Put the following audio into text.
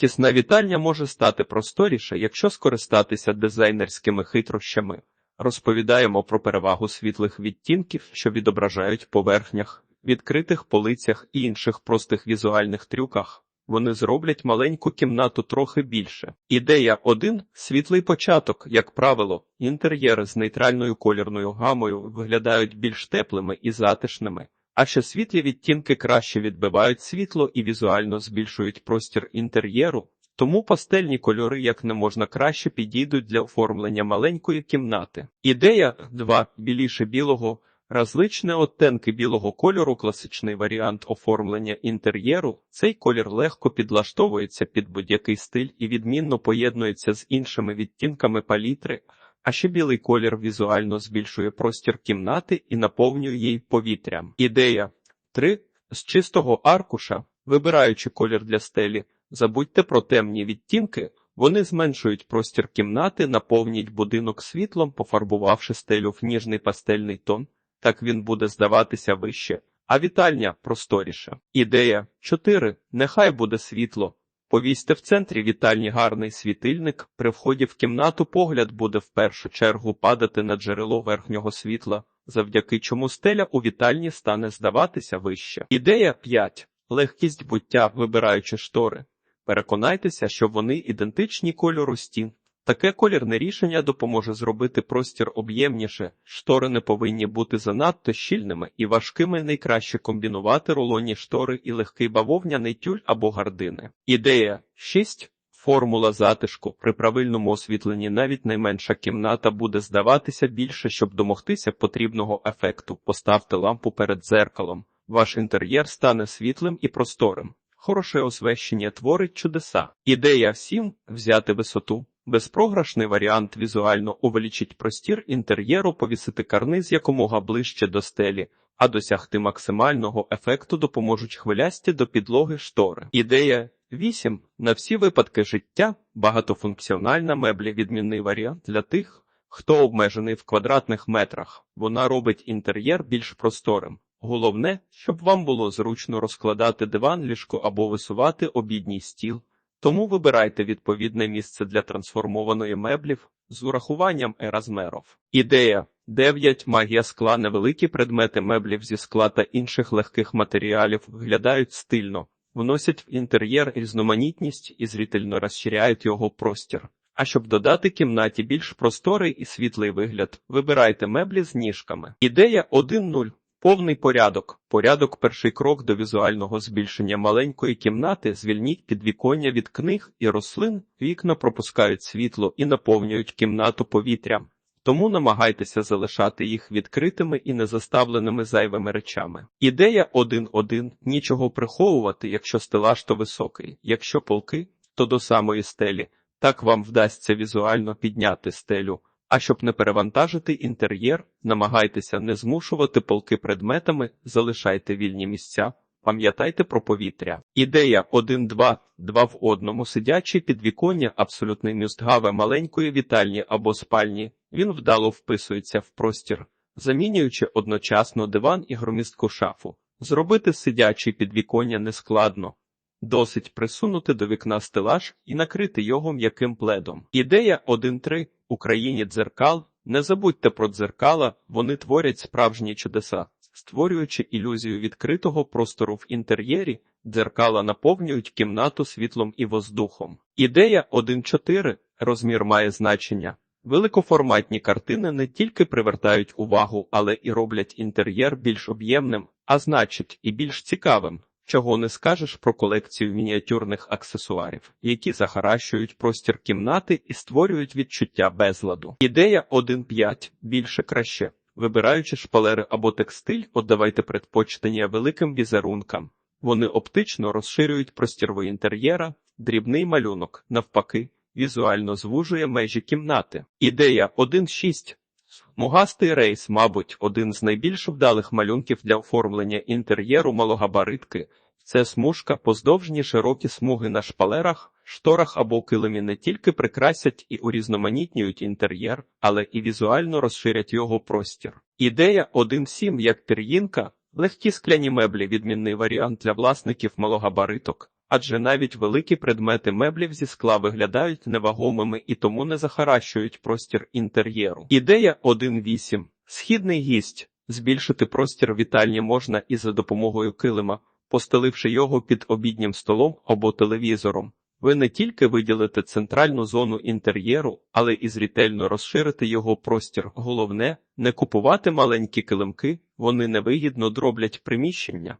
Тісна вітальня може стати просторіше, якщо скористатися дизайнерськими хитрощами. Розповідаємо про перевагу світлих відтінків, що відображають поверхнях, відкритих полицях і інших простих візуальних трюках. Вони зроблять маленьку кімнату трохи більше. Ідея 1. світлий початок, як правило, інтер'єри з нейтральною колірною гамою виглядають більш теплими і затишними, а ще світлі відтінки краще відбивають світло і візуально збільшують простір інтер'єру. Тому пастельні кольори як не можна краще підійдуть для оформлення маленької кімнати. Ідея 2. біліше білого. Различні оттенки білого кольору, класичний варіант оформлення інтер'єру. Цей колір легко підлаштовується під будь-який стиль і відмінно поєднується з іншими відтінками палітри, а ще білий колір візуально збільшує простір кімнати і наповнює її повітрям. Ідея 3. З чистого аркуша, вибираючи колір для стелі, забудьте про темні відтінки. Вони зменшують простір кімнати, наповніть будинок світлом, пофарбувавши стелю в ніжний пастельний тон так він буде здаватися вище, а вітальня просторіша. Ідея 4. Нехай буде світло. Повісьте в центрі вітальні гарний світильник. При вході в кімнату погляд буде в першу чергу падати на джерело верхнього світла, завдяки чому стеля у вітальні стане здаватися вище. Ідея 5. Легкість буття, вибираючи штори. Переконайтеся, що вони ідентичні кольору стін. Таке колірне рішення допоможе зробити простір об'ємніше, штори не повинні бути занадто щільними і важкими найкраще комбінувати рулонні штори і легкий бавовняний тюль або гардини. Ідея 6. Формула затишку. При правильному освітленні навіть найменша кімната буде здаватися більше, щоб домогтися потрібного ефекту. Поставте лампу перед дзеркалом. Ваш інтер'єр стане світлим і просторим. Хороше освещення творить чудеса. Ідея 7. Взяти висоту. Безпрограшний варіант візуально увеличить простір інтер'єру, повісити карниз якомога ближче до стелі, а досягти максимального ефекту допоможуть хвилясті до підлоги штори. Ідея 8. На всі випадки життя багатофункціональна меблі відмінний варіант для тих, хто обмежений в квадратних метрах. Вона робить інтер'єр більш просторим. Головне, щоб вам було зручно розкладати диван, ліжко або висувати обідній стіл. Тому вибирайте відповідне місце для трансформованої меблів з урахуванням і розмерів. Ідея 9. Магія скла невеликі предмети меблів зі скла та інших легких матеріалів виглядають стильно, вносять в інтер'єр різноманітність і зрительно розширяють його простір. А щоб додати кімнаті більш просторий і світлий вигляд, вибирайте меблі з ніжками. Ідея 1.0. Повний порядок. Порядок перший крок до візуального збільшення маленької кімнати. Звільніть підвіконня від книг і рослин, вікна пропускають світло і наповнюють кімнату повітрям. Тому намагайтеся залишати їх відкритими і незаставленими зайвими речами. Ідея 1.1. Нічого приховувати, якщо стелаж то високий, якщо полки, то до самої стелі. Так вам вдасться візуально підняти стелю. А щоб не перевантажити інтер'єр, намагайтеся не змушувати полки предметами, залишайте вільні місця, пам'ятайте про повітря. Ідея 1-2, два в одному сидячий підвіконня, абсолютний мюстгаве маленької вітальні або спальні, він вдало вписується в простір, замінюючи одночасно диван і громістку шафу. Зробити сидячий підвіконня нескладно. Досить присунути до вікна стелаж і накрити його м'яким пледом. Ідея 1.3. Україні дзеркал. Не забудьте про дзеркала, вони творять справжні чудеса, створюючи ілюзію відкритого простору в інтер'єрі, дзеркала наповнюють кімнату світлом і воздухом. Ідея 1.4. Розмір має значення. Великоформатні картини не тільки привертають увагу, але і роблять інтер'єр більш об'ємним, а значить, і більш цікавим. Чого не скажеш про колекцію мініатюрних аксесуарів, які захаращують простір кімнати і створюють відчуття безладу. Ідея 1.5. більше краще. Вибираючи шпалери або текстиль, отдавайте предпочтення великим візерункам. Вони оптично розширюють простір інтер'єра, дрібний малюнок, навпаки, візуально звужує межі кімнати. Ідея 1.6. Мугастий рейс, мабуть, один з найбільш вдалих малюнків для оформлення інтер'єру малогабаритки. Це смужка поздовжні широкі смуги на шпалерах, шторах або килимі не тільки прикрасять і урізноманітнюють інтер'єр, але і візуально розширять його простір. Ідея 1.7 як пір'їнка, легкі скляні меблі, відмінний варіант для власників малогабариток. Адже навіть великі предмети меблів зі скла виглядають невагомими і тому не захаращують простір інтер'єру. Ідея 1.8. Східний гість. Збільшити простір вітальні можна і за допомогою килима, постеливши його під обіднім столом або телевізором. Ви не тільки виділите центральну зону інтер'єру, але і зрітельно розширите його простір. Головне не купувати маленькі килимки, вони невигідно дроблять приміщення.